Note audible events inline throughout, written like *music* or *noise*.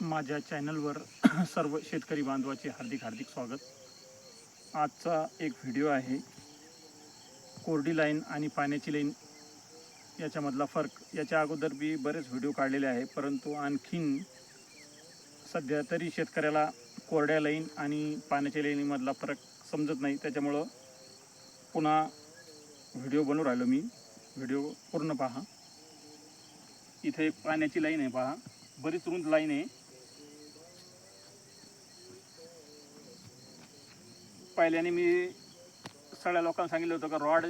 माझ्या चॅनलवर *clears throat* सर्व शेतकरी बांधवाचे हार्दिक हार्दिक स्वागत. आजचा एक व्हिडिओ आहे. कोरडी लाईन आणि पाण्याची लाईन याच्यामधला फरक. याच्या अगोदर मी बरेच व्हिडिओ काढलेले आहे परंतु आणखीन सध्या तरी शेतकऱ्याला कोरड्या लाईन आणि पाण्याच्या लाईनीमधला फरक समजत नाही. त्याच्यामुळं पुन्हा व्हिडिओ बनवून राहिलो मी. व्हिडिओ पूर्ण पहा. इथे पाण्याची लाईन आहे पहा. बरीच रुंद लाईन आहे. पहिल्याने मी सगळ्या लोकांना सांगितलं होतं का रॉड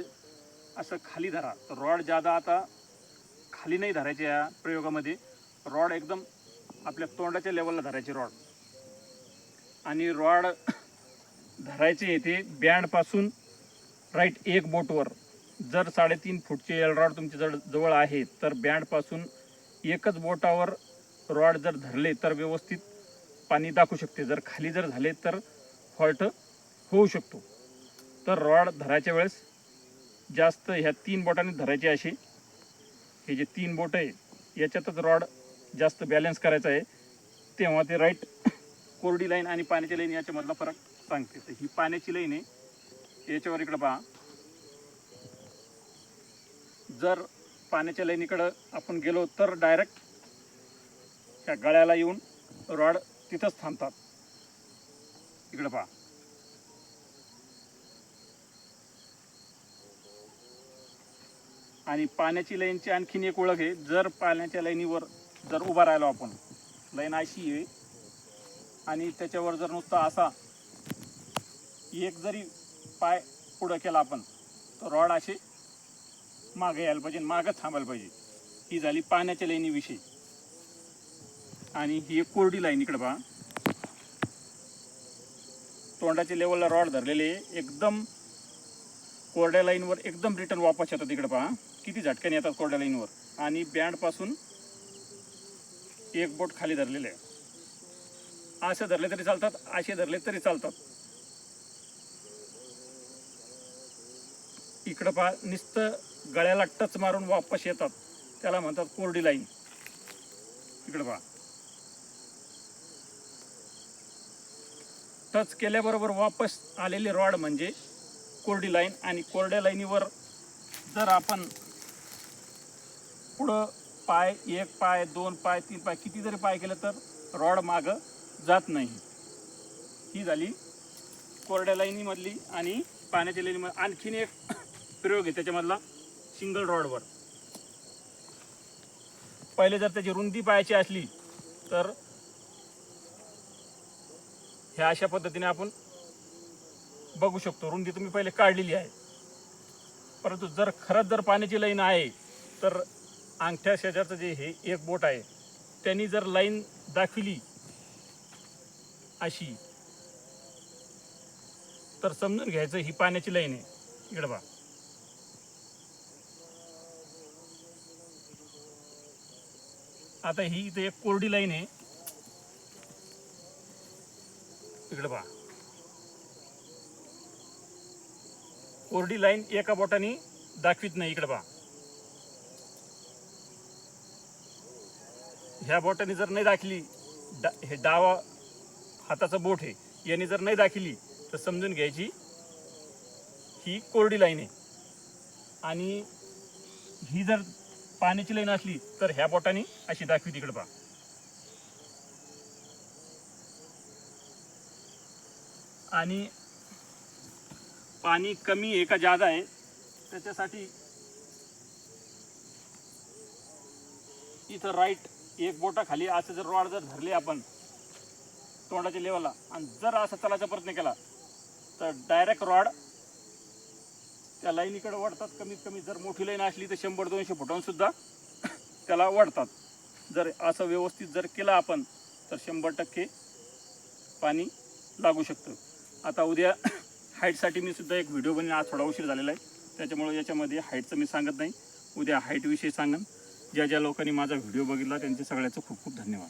असं खाली धरा. तर रॉड जादा आता खाली नाही धरायचे या प्रयोगामध्ये. रॉड एकदम आपल्या तोंडाच्या लेवलला धरायचे रॉड. आणि रॉड धरायचे येते बँडपासून राईट एक बोटवर. जर साडेतीन फूटचे एल रॉड तुमच्या जड जवळ आहे तर बँडपासून एकच बोटावर रॉड जर धरले तर व्यवस्थित पाणी दाखवू शकते. जर खाली जर झाले तर फॉल्ट होऊ शकतो. तर रॉड धरायच्या वेळेस जास्त ह्या तीन बोटाने धरायचे असे हे जे तीन बोट आहे याच्यातच रॉड जास्त बॅलन्स करायचा आहे. तेव्हा ते राईट कोरडी लाईन आणि पाण्याची लाईन याच्यामधला फरक सांगते. तर ही पाण्याची लाईन आहे. याच्यावर इकडं पहा. जर पाण्याच्या लाईनीकडं आपण गेलो तर डायरेक्ट त्या गळ्याला येऊन रॉड तिथंच थांबतात. इकडं पहा. आणि पाण्याची लाईनची आणखीन एक ओळख आहे. जर पाण्याच्या लाईनीवर जर उभा राहिलो आपण लाईन अशी आहे आणि त्याच्यावर जर नुसता असा एक जरी पाय पुढं केला आपण तर रॉड असे मागे यायला पाहिजे मागं थांबायला पाहिजे. ही झाली पाण्याच्या लाईनीविषयी. आणि ही एक कोरडी लाईन इकडं पहा. तोंडाच्या लेवलला रॉड धरलेले आहे. एकदम कोरड्या लाईनवर एकदम रिटर्न वापस येतात इकडे पहा. किती झटक्याने येतात कोरड्या लाईनवर. आणि बँडपासून एक बोट खाली धरलेले आहे. असे धरले तरी चालतात असे धरले तरी चालतात. इकडं पहा नुसतं गळ्याला टच मारून वापस येतात. त्याला म्हणतात कोरडी लाईन. इकडं पहा. टच केल्याबरोबर वापस आलेले रॉड म्हणजे कोरडी लाईन आणि कोरड्या लाईनीवर जर आपण पुढं पाय एक पाय दोन पाय तीन पाय किती जरी पाय केलं तर रॉड मागं जात नाही. ही झाली कोरड्या लाईनीमधली आणि पाण्याच्या लाईनीमध्ये आणखीन एक प्रयोग आहे त्याच्यामधला सिंगल रॉडवर. पहिले जर त्याची रुंदी पायाची असली तर ह्या अशा पद्धतीने आपण बघू शकतो. रुंदी तुम्ही पहिले काढलेली आहे. परंतु जर खरंच जर पाण्याची लाईन आहे तर अंगठ्या शेजारचं जे हे एक बोट आहे त्यांनी जर लाईन दाखविली अशी तर समजून घ्यायचं ही पाण्याची लाईन आहे. इकडे बा आता ही इथे एक कोरडी लाईन आहे इकडे पहा कोरडी लाईन एका बोटाने दाखवित नाही. इकडे पहा. ह्या बोटाने जर नाही दाखली डा हे डावा हाताचं बोट आहे याने जर नाही दाखली तर समजून घ्यायची ही कोरडी लाईन आहे. आणि ही जर पाण्याची लाईन असली तर ह्या बोटाने अशी दाखवी तिकडे पहा. आणि पाणी कमी आहे का जादा आहे त्याच्यासाठी इथं राईट एक बोटा खाली असं जर रॉड जर धरले आपण तोंडाच्या लेवलला आणि जर असं चालायचा प्रयत्न केला तर डायरेक्ट रॉड त्या लाईनीकडे वळतात. कमीत कमी जर मोठी लाईन असली तर शंभर दोनशे फुटांसुद्धा *coughs* त्याला वाढतात जर असं व्यवस्थित जर केलं आपण तर शंभर टक्के पाणी लागू शकतं. आता उद्या हाईटसाठी मी सुद्धा एक व्हिडिओ बनवेन आज थोडा उशीर झालेला आहे. त्याच्यामुळे याच्यामध्ये हाईटचं मी सांगत नाही. उद्या हाईटविषयी सांगन. ज्या ज्या लोकांनी माझा व्हिडिओ बघितला त्यांचे सगळ्याचं खूप खूप धन्यवाद.